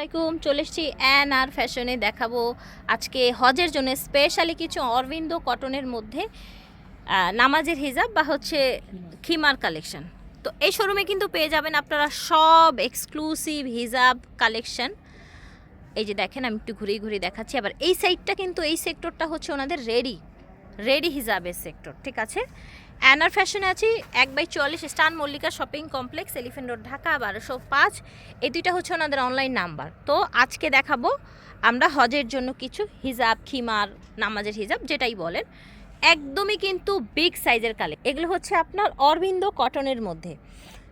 আসসালামাইকুম চলে এসেছি অ্যান আর ফ্যাশনে দেখাবো আজকে হজের জন্য স্পেশালি কিছু অরবিন্দ কটনের মধ্যে নামাজের হিজাব বা হচ্ছে খিমার কালেকশন তো এই শোরুমে কিন্তু পেয়ে যাবেন আপনারা সব এক্সক্লুসিভ হিজাব কালেকশন এই যে দেখেন, আমি একটু ঘুরিয়ে ঘুরে দেখাচ্ছি। আবার এই সাইডটা কিন্তু, এই সেক্টরটা হচ্ছে ওনাদের রেডি রেডি হিজাবের সেক্টর, ঠিক আছে? অ্যানার ফ্যাশনে আছি, এক বাই চুয়াল্লিশ স্টান Mallika shopping complex, elephant road, Dhaka, বারোশো পাঁচ। এই দুইটা হচ্ছে ওনাদের অনলাইন নাম্বার তো আজকে দেখাবো আমরা হজের জন্য কিছু হিজাব, খিমার, নামাজের হিজাব, যেটাই বলেন। একদমই কিন্তু বিগ সাইজের কালে এগুলো হচ্ছে আপনার অরবিন্দ কটনের মধ্যে।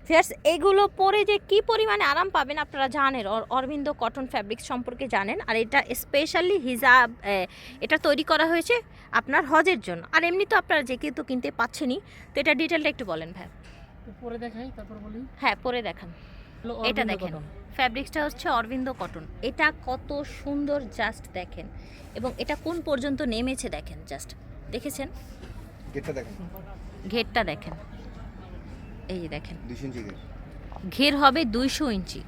ফিয়ার্স এগুলো পরে যে কি পরিমাণে আরাম পাবেন আপনারা জানেন। অর- অরবিন্দ কটন ফ্যাব্রিক সম্পর্কে জানেন। আর এটা স্পেশালি হিজাব এটা তৈরি করা হয়েছে আপনার হজের জন্য। আর এমনি তো আপনারা যে কেউ তো কিনতে পাচ্ছেনই। তো এটা ডিটেলটা একটু বলেন ভাই। উপরে দেখাই তারপর বলি। হ্যাঁ পরে দেখান। এটা দেখেন। ফ্যাব্রিক্সটা হচ্ছে অরবিন্দ কটন। এটা কত সুন্দর জাস্ট দেখেন। এবং এটা কোন পর্যন্ত নেমেছে দেখেন জাস্ট দেখেছেন? দেখেন। ঘেরটা দেখেন। এই যে দেখেন। ঘের। হবে দুইশো ইঞ্চি।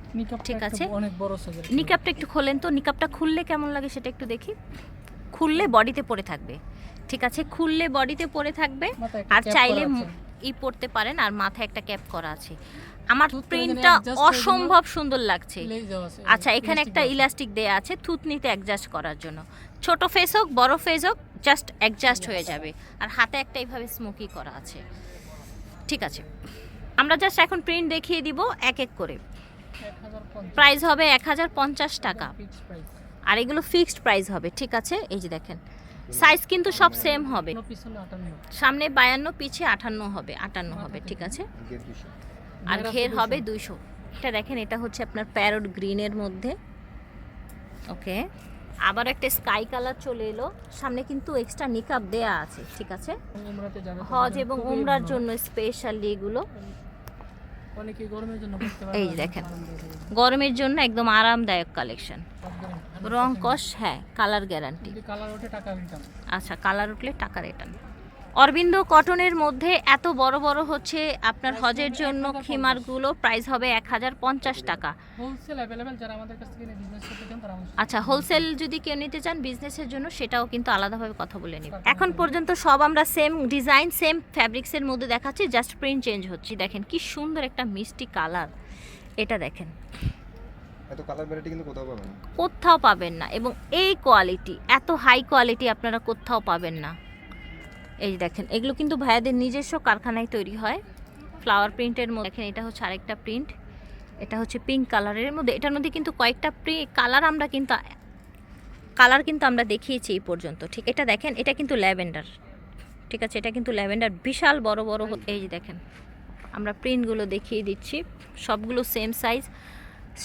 ঠিক আছে। অনেক বড় নিকাপটা একটু খোলেন তো নিকাপটা খুললে কেমন লাগে সেটা একটু দেখি। খুললে বডিতে পড়ে থাকবে। ঠিক আছে? খুললে বডিতে পড়ে থাকবে। আর চাইলে। ই পড়তে পারেন আর মাথায় একটা ক্যাপ করা আছে। আমার প্রিন্টটা। অসম্ভব সুন্দর লাগছে। আচ্ছা এখানে একটা ইলাস্টিক দেয়া আছে থুতনিতে অ্যাডজাস্ট করার জন্য। ছোট ফেস হোক বড় ফেস হোক জাস্ট অ্যাডজাস্ট হয়ে যাবে। আর হাতে একটা এইভাবে স্মোকি করা আছে। ঠিক আছে? আমরা জাস্ট এখন প্রিন্ট দেখিয়ে দিব এক এক করে। 1050 প্রাইস হবে এক হাজার পঞ্চাশ টাকা। আর এগুলো ফিক্সড প্রাইস হবে ঠিক আছে? এই যে দেখেন। সাইজ কিন্তু সব সেম হবে। সামনে বায়ান্ন পিছে আটান্ন হবে আটান্ন হবে ঠিক আছে? আর ঘের হবে দুইশো। এটা দেখেন এটা হচ্ছে আপনার প্যারট গ্রিনের মধ্যে। ওকে আবার একটা স্কাই কালার চলে এলো। সামনে কিন্তু এক্সট্রা নিকাপ দেয়া আছে ঠিক আছে? হজ এবং উমরার জন্য স্পেশালি এগুলো অনেকেই গরমের জন্য পড়তে পারে এই দেখেন। গরমের জন্য একদম আরামদায়ক কালেকশন সব guarantee, 100% রং কস হ্যাঁ কালার গ্যারান্টি আচ্ছা কালার উঠলে টাকা রিটার্ন অরবিন্দ কটনের মধ্যে এত বড় বড় হচ্ছে আপনার হজের জন্য 1050 খিমারগুলো প্রাইস হবে এক হাজার পঞ্চাশ টাকা। হোলসেল অ্যাভেলেবেল যারা আমাদের কাছ থেকে বিজনেস করতে চান তারা আমাদের আচ্ছা হোলসেল যদি কেউ নিতে চান বিজনেসের জন্য সেটাও কিন্তু আলাদাভাবে কথা বলে নিব। এখন পর্যন্ত সব আমরা সেম ডিজাইন সেম ফ্যাব্রিক্সের মধ্যে দেখাচ্ছি জাস্ট প্রিন্ট চেঞ্জ হচ্ছে। দেখেন কি সুন্দর একটা মিষ্টি কালার এটা দেখেন। এত কালার ভ্যারাইটি কিন্তু কোথাও পাবেন না। কোথাও পাবেন না। এবং এই কোয়ালিটি এত হাই কোয়ালিটি আপনারা কোথাও পাবেন না। এই দেখেন, এগুলো কিন্তু ভাইয়াদের নিজস্ব কারখানায় তৈরি হয়। ফ্লাওয়ার প্রিন্টের মধ্যে দেখেন, এটা হচ্ছে আরেকটা প্রিন্ট এটা হচ্ছে পিঙ্ক কালারের মধ্যে। এটার মধ্যে কিন্তু কয়েকটা প্রি কালার আমরা কিন্তু কালার কিন্তু আমরা দেখিয়েছি এই পর্যন্ত। ঠিক, এটা দেখেন, এটা কিন্তু ল্যাভেন্ডার। ঠিক আছে, এটা কিন্তু ল্যাভেন্ডার, বিশাল বড় বড় এই যে দেখেন, আমরা প্রিন্টগুলো দেখিয়ে দিচ্ছি। সবগুলো সেম সাইজ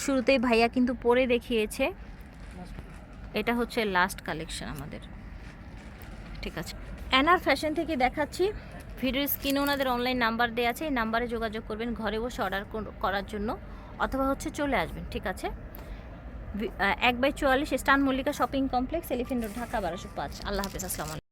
শুরুতেই ভাইয়া কিন্তু পরে দেখিয়েছে। এটা হচ্ছে লাস্ট কালেকশন আমাদের। ঠিক আছে। অ্যানার ফ্যাশন থেকে দেখাচ্ছি। ভিডিও স্ক্রিনে ওনাদের অনলাইন নাম্বার দেওয়া আছে। এই নাম্বারে যোগাযোগ করবেন, ঘরে বসে অর্ডার করার জন্য। অথবা হচ্ছে চলে আসবেন, ঠিক আছে? এক বাই চুয়াল্লিশ, স্টান Mallika shopping complex, elephant road, Dhaka বারোশো পাঁচ। আল্লাহ হাফিজ, আসসালামু